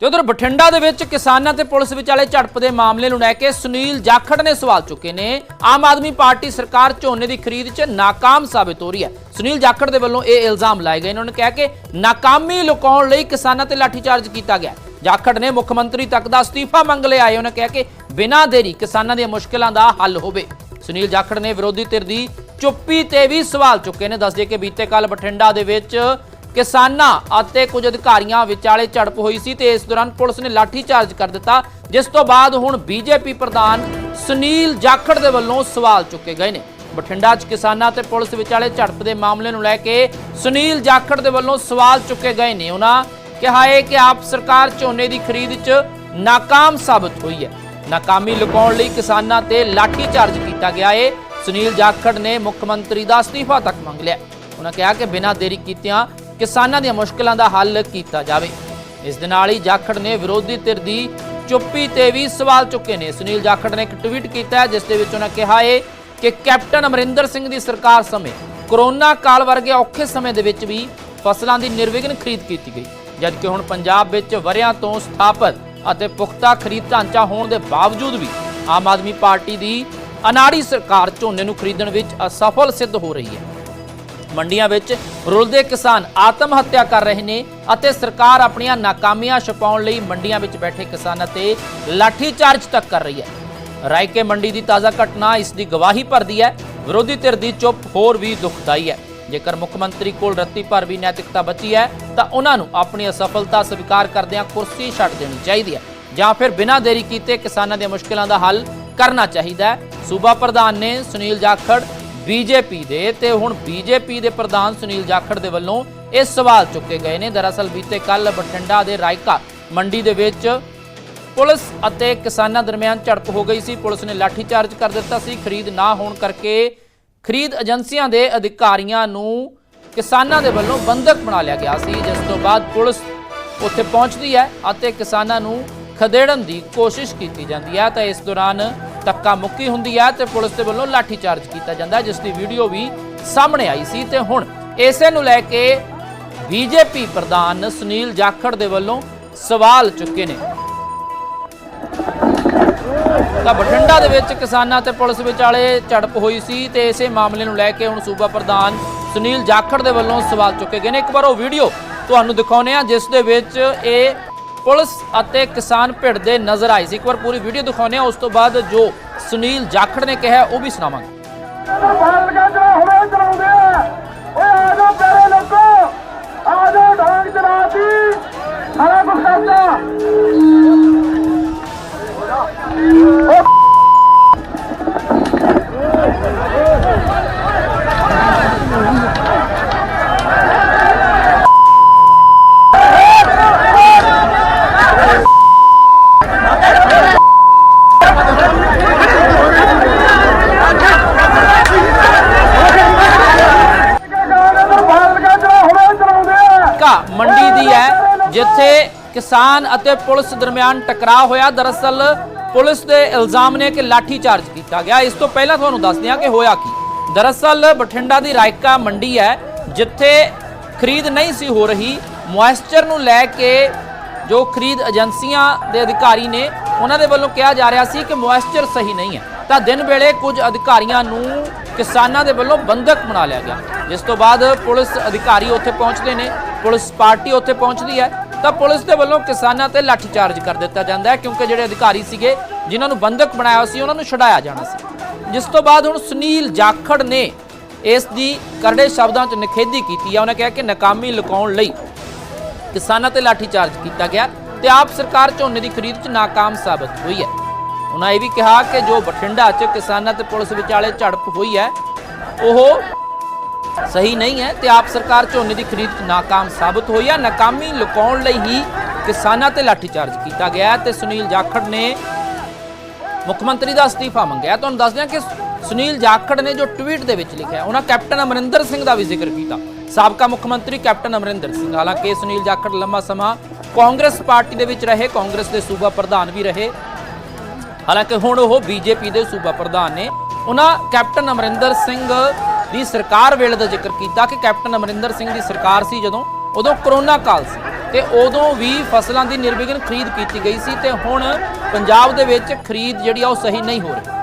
ਤੇ ਉਧਰ ਬਠਿੰਡਾ ਦੇ ਵਿੱਚ ਕਿਸਾਨਾਂ ਤੇ ਪੁਲਿਸ ਵਿਚਾਲੇ ਝੜਪ ਦੇ ਮਾਮਲੇ ਨੂੰ ਲੈ ਕੇ ਸੁਨੀਲ ਜਾਖੜ ਨੇ ਸਵਾਲ ਚੁੱਕੇ ਨੇ। ਆਮ ਆਦਮੀ ਪਾਰਟੀ ਸਰਕਾਰ ਝੋਨੇ ਦੀ ਖਰੀਦ 'ਚ ਨਾਕਾਮ ਸਾਬਿਤ ਹੋ ਰਹੀ ਹੈ। ਸੁਨੀਲ ਜਾਖੜ ਦੇ ਵੱਲੋਂ ਇਹ ਇਲਜ਼ਾਮ ਲਾਏ ਗਏ ਨੇ। ਉਹਨਾਂ ਨੇ ਕਿਹਾ ਕਿ ਨਾਕਾਮੀ ਲੁਕਾਉਣ ਲਈ ਕਿਸਾਨਾਂ ਤੇ ਲਾਠੀਚਾਰਜ ਕੀਤਾ ਗਿਆ ਜਾਖੜ ਨੇ ਮੁੱਖ ਮੰਤਰੀ ਤੱਕ ਦਾ ਅਸਤੀਫਾ ਮੰਗ ਲਿਆ ਹੈ। ਉਹਨਾਂ ਕਿਹਾ ਕਿ ਬਿਨਾਂ ਦੇਰੀ ਕਿਸਾਨਾਂ ਦੀਆਂ ਮੁਸ਼ਕਲਾਂ ਦਾ ਹੱਲ ਹੋਵੇ। ਸੁਨੀਲ ਜਾਖੜ ਨੇ ਵਿਰੋਧੀ ਧਿਰ ਦੀ ਚੁੱਪੀ ਤੇ ਵੀ ਸਵਾਲ ਚੁੱਕੇ ਨੇ। ਦੱਸਦੇ ਕਿ ਬੀਤੇ ਕੱਲ ਬਠਿੰਡਾ ਦੇ ਵਿੱਚ ਕਿਸਾਨਾਂ ਅਤੇ ਕੁਝ ਅਧਿਕਾਰੀਆਂ ਵਿਚਾਲੇ ਝੜਪ ਹੋਈ ਸੀ ਤੇ ਇਸ ਦੌਰਾਨ ਪੁਲਿਸ ਨੇ ਲਾਠੀ ਚਾਰਜ ਕਰ ਦਿੱਤਾ, ਜਿਸ ਤੋਂ ਬਾਅਦ ਹੁਣ ਬੀਜੇਪੀ ਪ੍ਰਧਾਨ ਸੁਨੀਲ ਜਾਖੜ ਦੇ ਵੱਲੋਂ ਸਵਾਲ ਚੁੱਕੇ ਗਏ ਨੇ। ਬਠਿੰਡਾ 'ਚ ਕਿਸਾਨਾਂ ਤੇ ਪੁਲਿਸ ਵਿਚਾਲੇ ਝੜਪ ਦੇ ਮਾਮਲੇ ਨੂੰ ਲੈ ਕੇ ਸੁਨੀਲ ਜਾਖੜ ਦੇ ਵੱਲੋਂ ਸਵਾਲ ਚੁੱਕੇ ਗਏ ਨੇ। ਉਹਨਾਂ ਕਿਹਾ ਹੈ ਕਿ ਆਪ ਸਰਕਾਰ ਝੋਨੇ ਦੀ ਖਰੀਦ 'ਚ ਨਾਕਾਮ ਸਾਬਤ ਹੋਈ ਹੈ। ਨਾਕਾਮੀ ਲੁਕਾਉਣ ਲਈ ਕਿਸਾਨਾਂ ਤੇ ਲਾਠੀ ਚਾਰਜ ਕੀਤਾ ਗਿਆ ਏ। ਸੁਨੀਲ ਜਾਖੜ ਨੇ ਮੁੱਖ ਮੰਤਰੀ ਦਾ ਅਸਤੀਫਾ ਤੱਕ ਮੰਗ ਲਿਆ। ਉਹਨਾਂ ਕਿਹਾ ਕਿ ਬਿਨਾਂ ਦੇਰੀ ਕੀਤਿਆਂ ਕਿਸਾਨਾਂ ਦੀਆਂ ਮੁਸ਼ਕਲਾਂ ਦਾ ਹੱਲ ਕੀਤਾ ਜਾਵੇ। ਇਸ ਦੇ ਨਾਲ ਹੀ ਜਾਖੜ ਨੇ ਵਿਰੋਧੀ ਧਿਰ ਦੀ ਚੁੱਪੀ ਤੇ ਵੀ ਸਵਾਲ ਚੁੱਕੇ ਨੇ। ਸੁਨੀਲ ਜਾਖੜ ਨੇ ਇੱਕ ਟਵੀਟ ਕੀਤਾ ਜਿਸ ਦੇ ਵਿੱਚ ਉਹਨਾਂ ਕਿਹਾ ਹੈ ਕਿ ਕੈਪਟਨ ਅਮਰਿੰਦਰ ਸਿੰਘ ਦੀ ਸਰਕਾਰ ਸਮੇਂ ਕਰੋਨਾ ਕਾਲ ਵਰਗੇ ਔਖੇ ਸਮੇਂ ਦੇ ਵਿੱਚ ਵੀ ਫਸਲਾਂ ਦੀ ਨਿਰਵਿਘਨ ਖਰੀਦ ਕੀਤੀ ਗਈ। ਜਦਕਿ ਹੁਣ ਪੰਜਾਬ ਵਿੱਚ ਵਰਿਆਂ ਤੋਂ ਸਥਾਪਿਤ ਅਤੇ ਪੁਖਤਾ ਖਰੀਦ ਢਾਂਚਾ ਹੋਣ ਦੇ ਬਾਵਜੂਦ ਵੀ ਆਮ ਆਦਮੀ ਪਾਰਟੀ ਦੀ ਅਨਾੜੀ ਸਰਕਾਰ ਝੋਨੇ ਨੂੰ ਖਰੀਦਣ ਵਿੱਚ ਅਸਫਲ ਸਿੱਧ ਹੋ ਰਹੀ ਹੈ। ਮੰਡੀਆਂ ਵਿੱਚ ਰੁਲਦੇ ਕਿਸਾਨ ਆਤਮ ਹੱਤਿਆ ਕਰ ਰਹੇ ਨੇ ਅਤੇ ਸਰਕਾਰ ਆਪਣੀਆਂ ਨਾਕਾਮੀਆਂ ਛੁਪਾਉਣ ਲਈ ਮੰਡੀਆਂ ਵਿੱਚ ਬੈਠੇ ਕਿਸਾਨਾਂ ਤੇ ਲਾਠੀ ਚਾਰਜ ਤੱਕ ਕਰ ਰਹੀ ਹੈ। ਰਾਇਕੇ ਮੰਡੀ ਦੀ ਤਾਜ਼ਾ ਘਟਨਾ ਇਸ ਦੀ ਗਵਾਹੀ ਭਰਦੀ ਹੈ। ਵਿਰੋਧੀ ਧਿਰ ਦੀ ਚੁੱਪ ਹੋਰ ਵੀ ਦੁਖਦਾਈ ਹੈ। ਜੇਕਰ ਮੁੱਖ ਮੰਤਰੀ ਕੋਲ ਰੱਤੀ ਭਰ ਵੀ ਨੈਤਿਕਤਾ ਬਚੀ ਹੈ, ਤਾਂ ਉਹਨਾਂ ਨੂੰ ਆਪਣੀ ਅਸਫਲਤਾ ਸਵੀਕਾਰ ਕਰਦਿਆਂ ਕੁਰਸੀ ਛੱਡ ਦੇਣੀ ਚਾਹੀਦੀ ਹੈ। ਜਾਂ ਫਿਰ ਬਿਨਾਂ ਦੇਰੀ ਕੀਤੇ ਕਿਸਾਨਾਂ ਦੀਆਂ ਮੁਸ਼ਕਲਾਂ ਦਾ ਹੱਲ ਕਰਨਾ ਚਾਹੀਦਾ ਹੈ। ਸੂਬਾ ਪ੍ਰਧਾਨ ਨੇ ਸੁਨੀਲ ਜਾਖੜ ਬੀਜੇਪੀ ਦੇ ਤੇ ਹੁਣ ਬੀਜੇਪੀ ਦੇ ਪ੍ਰਧਾਨ ਸੁਨੀਲ ਜਾਖੜ ਦੇ ਵੱਲੋਂ ਇਹ ਸਵਾਲ ਚੁੱਕੇ ਗਏ ਨੇ। ਦਰਅਸਲ ਬੀਤੇ ਕੱਲ ਬਠਿੰਡਾ ਦੇ ਰਾਇਕਾ ਮੰਡੀ ਦੇ ਵਿੱਚ ਪੁਲਿਸ ਅਤੇ ਕਿਸਾਨਾਂ ਦਰਮਿਆਨ ਝੜਪ ਹੋ ਗਈ ਸੀ। ਪੁਲਿਸ ਨੇ ਲਾਠੀ ਕਰ ਦਿੱਤਾ ਸੀ। ਖਰੀਦ ਨਾ ਹੋਣ ਕਰਕੇ ਖਰੀਦ ਏਜੰਸੀਆਂ ਦੇ ਅਧਿਕਾਰੀਆਂ ਨੂੰ ਕਿਸਾਨਾਂ ਦੇ ਵੱਲੋਂ ਬੰਦਕ ਬਣਾ ਲਿਆ ਗਿਆ ਸੀ। ਜਿਸ ਤੋਂ ਬਾਅਦ ਪੁਲਿਸ ਉੱਥੇ ਪਹੁੰਚਦੀ ਹੈ ਅਤੇ ਕਿਸਾਨਾਂ ਨੂੰ ਖਦੇੜਨ ਦੀ ਕੋਸ਼ਿਸ਼ ਕੀਤੀ ਜਾਂਦੀ ਹੈ। ਤਾਂ ਇਸ ਦੌਰਾਨ ਧੱਕਾ ਮੁੱਕੀ ਹੁੰਦੀ ਹੈ ਤੇ ਪੁਲਿਸ ਦੇ ਵੱਲੋਂ ਲਾਠੀ ਚਾਰਜ ਕੀਤਾ ਜਾਂਦਾ ਜਿਸ ਦੀ ਵੀਡੀਓ ਵੀ ਸਾਹਮਣੇ ਆਈ ਸੀ ਤੇ ਹੁਣ ਇਸੇ ਨੂੰ ਲੈ ਕੇ ਬੀਜੇਪੀ ਪ੍ਰਧਾਨ ਸੁਨੀਲ ਜਾਖੜ ਦੇ ਵੱਲੋਂ ਸਵਾਲ ਚੁੱਕੇ ਨੇ। ਤਾਂ ਬਠਿੰਡਾ ਦੇ ਵਿੱਚ ਕਿਸਾਨਾਂ ਤੇ ਪੁਲਿਸ ਵਿਚਾਲੇ ਝੜਪ ਹੋਈ ਸੀ ਤੇ ਇਸੇ ਮਾਮਲੇ ਨੂੰ ਲੈ ਕੇ ਹੁਣ ਸੂਬਾ ਪ੍ਰਧਾਨ ਸੁਨੀਲ ਜਾਖੜ ਦੇ ਵੱਲੋਂ ਸਵਾਲ ਚੁੱਕੇ ਗਏ ਨੇ। ਇੱਕ ਵਾਰ ਉਹ ਵੀਡੀਓ ਤੁਹਾਨੂੰ ਦਿਖਾਉਨੇ ਆ ਜਿਸ ਦੇ ਵਿੱਚ ਇਹ ਪੁਲਿਸ ਅਤੇ ਕਿਸਾਨ ਭਿੜਦੇ ਨਜ਼ਰ ਆਏ ਸੀ। ਇੱਕ ਵਾਰ ਪੂਰੀ ਵੀਡੀਓ ਦਿਖਾਉਨੇ ਆ ਉਸ ਤੋਂ ਬਾਅਦ ਜੋ ਸੁਨੀਲ ਜਾਖੜ ਨੇ ਕਿਹਾ, ਉਹ ਵੀ ਸੁਣਾਵਾਂਗੇ। ਮੰਡੀ ਦੀ ਹੈ, ਜਿੱਥੇ ਕਿਸਾਨ ਅਤੇ ਪੁਲਿਸ ਦਰਮਿਆਨ ਟਕਰਾਅ ਹੋਇਆ। ਦਰਅਸਲ ਪੁਲਿਸ ਦੇ ਇਲਜ਼ਾਮ ਨੇ ਕਿ ਲਾਠੀ ਚਾਰਜ ਕੀਤਾ ਗਿਆ। ਇਸ ਤੋਂ ਪਹਿਲਾਂ ਤੁਹਾਨੂੰ ਦੱਸ ਦਿਆਂ ਕਿ ਹੋਇਆ ਕੀ। ਦਰਅਸਲ ਬਠਿੰਡਾ ਦੀ ਰਾਇਕਾ ਮੰਡੀ ਹੈ, ਜਿੱਥੇ ਖਰੀਦ ਨਹੀਂ ਸੀ ਹੋ ਰਹੀ। ਮੋਇਸਚਰ ਨੂੰ ਲੈ ਕੇ ਜੋ ਖਰੀਦ ਏਜੰਸੀਆਂ ਦੇ ਅਧਿਕਾਰੀ ਨੇ, ਉਹਨਾਂ ਦੇ ਵੱਲੋਂ ਕਿਹਾ ਜਾ ਰਿਹਾ ਸੀ ਕਿ ਮੋਇਸਚਰ ਸਹੀ ਨਹੀਂ ਹੈ। ਤਾਂ ਦਿਨ ਵੇਲੇ ਕੁਝ ਅਧਿਕਾਰੀਆਂ ਨੂੰ ਕਿਸਾਨਾਂ ਦੇ ਵੱਲੋਂ ਬੰਦਕ ਬਣਾ ਲਿਆ ਗਿਆ। ਜਿਸ ਤੋਂ ਬਾਅਦ ਪੁਲਿਸ ਅਧਿਕਾਰੀ ਉੱਥੇ ਪਹੁੰਚਦੇ ਨੇ। ਪੁਲਿਸ ਪਾਰਟੀ ਉੱਥੇ ਪਹੁੰਚਦੀ ਹੈ, ਤਾਂ ਪੁਲਿਸ ਦੇ ਵੱਲੋਂ ਕਿਸਾਨਾਂ ਤੇ ਲਾਠੀਚਾਰਜ ਕਰ ਦਿੱਤਾ ਜਾਂਦਾ ਹੈ, ਕਿਉਂਕਿ ਜਿਹੜੇ ਅਧਿਕਾਰੀ ਸੀਗੇ, ਜਿਨ੍ਹਾਂ ਨੂੰ ਬੰਦਕ ਬਣਾਇਆ ਸੀ, ਉਹਨਾਂ ਨੂੰ ਛਡਾਇਆ ਜਾਣਾ ਸੀ। ਜਿਸ ਤੋਂ ਬਾਅਦ ਹੁਣ ਸੁਨੀਲ ਜਾਖੜ ਨੇ ਇਸ ਦੀ ਕਰੜੇ ਸ਼ਬਦਾਂ 'ਚ ਨਿਖੇਧੀ ਕੀਤੀ ਹੈ। ਉਹਨੇ ਕਿਹਾ ਕਿ ਨਾਕਾਮੀ ਲੁਕਾਉਣ ਲਈ ਕਿਸਾਨਾਂ ਤੇ ਲਾਠੀਚਾਰਜ ਕੀਤਾ ਗਿਆ ਤੇ ਆਪ ਸਰਕਾਰ ਝੋਨੇ ਦੀ ਖਰੀਦ 'ਚ ਨਾਕਾਮ ਸਾਬਤ ਹੋਈ ਹੈ। ਉਹਨਾਂ ਇਹ ਵੀ ਕਿਹਾ ਕਿ ਜੋ ਬਠਿੰਡਾ 'ਚ ਕਿਸਾਨਾਂ ਤੇ ਪੁਲਿਸ ਵਿਚਾਲੇ ਝੜਪ ਹੋਈ ਹੈ, ਉਹ ਸਹੀ ਨਹੀਂ ਹੈ ਤੇ ਆਪ ਸਰਕਾਰ ਝੋਨੇ ਦੀ ਖਰੀਦ 'ਚ ਨਾਕਾਮ ਸਾਬਤ ਹੋਈ ਹੈ ਨਾਕਾਮੀ ਲੁਕਾਉਣ ਲਈ ਹੀ ਕਿਸਾਨਾਂ ਤੇ ਲਾਠੀਚਾਰਜ ਕੀਤਾ ਗਿਆ ਤੇ ਸੁਨੀਲ ਜਾਖੜ ਨੇ ਮੁੱਖ ਮੰਤਰੀ ਦਾ ਅਸਤੀਫਾ ਮੰਗਿਆ ਤੁਹਾਨੂੰ ਦੱਸ ਦਿਆਂ ਕਿ ਸੁਨੀਲ ਜਾਖੜ ਨੇ ਜੋ ਟਵੀਟ ਦੇ ਵਿੱਚ ਲਿਖਿਆ ਉਹਨਾਂ ਕੈਪਟਨ ਅਮਰਿੰਦਰ ਸਿੰਘ ਦਾ ਵੀ ਜ਼ਿਕਰ ਕੀਤਾ। ਸਾਬਕਾ ਮੁੱਖ ਮੰਤਰੀ ਕੈਪਟਨ ਅਮਰਿੰਦਰ ਸਿੰਘ, ਹਾਲਾਂਕਿ ਸੁਨੀਲ ਜਾਖੜ ਲੰਮਾ ਸਮਾਂ ਕਾਂਗਰਸ ਪਾਰਟੀ ਦੇ ਵਿੱਚ ਰਹੇ, ਕਾਂਗਰਸ ਦੇ ਸੂਬਾ ਪ੍ਰਧਾਨ ਵੀ ਰਹੇ। ਹਾਲਾਂਕਿ ਹੁਣ ਉਹ ਬੀਜੇਪੀ ਦੇ ਸੂਬਾ ਪ੍ਰਧਾਨ ਨੇ। ਉਹਨਾਂ ਕੈਪਟਨ ਅਮਰਿੰਦਰ ਸਿੰਘ ਦੀ ਸਰਕਾਰ ਵੇਲੇ ਦਾ ਜ਼ਿਕਰ ਕੀਤਾ ਕਿ ਕੈਪਟਨ ਅਮਰਿੰਦਰ ਸਿੰਘ ਦੀ ਸਰਕਾਰ ਸੀ ਜਦੋਂ, ਉਦੋਂ ਕਰੋਨਾ ਕਾਲ ਸੀ ਤੇ ਉਦੋਂ ਵੀ ਫਸਲਾਂ ਦੀ ਨਿਰਵਿਘਨ ਖਰੀਦ ਕੀਤੀ ਗਈ ਸੀ ਤੇ ਹੁਣ ਪੰਜਾਬ ਦੇ ਵਿੱਚ ਖਰੀਦ ਜਿਹੜੀ ਆ ਉਹ ਸਹੀ ਨਹੀਂ ਹੋ ਰਹੀ।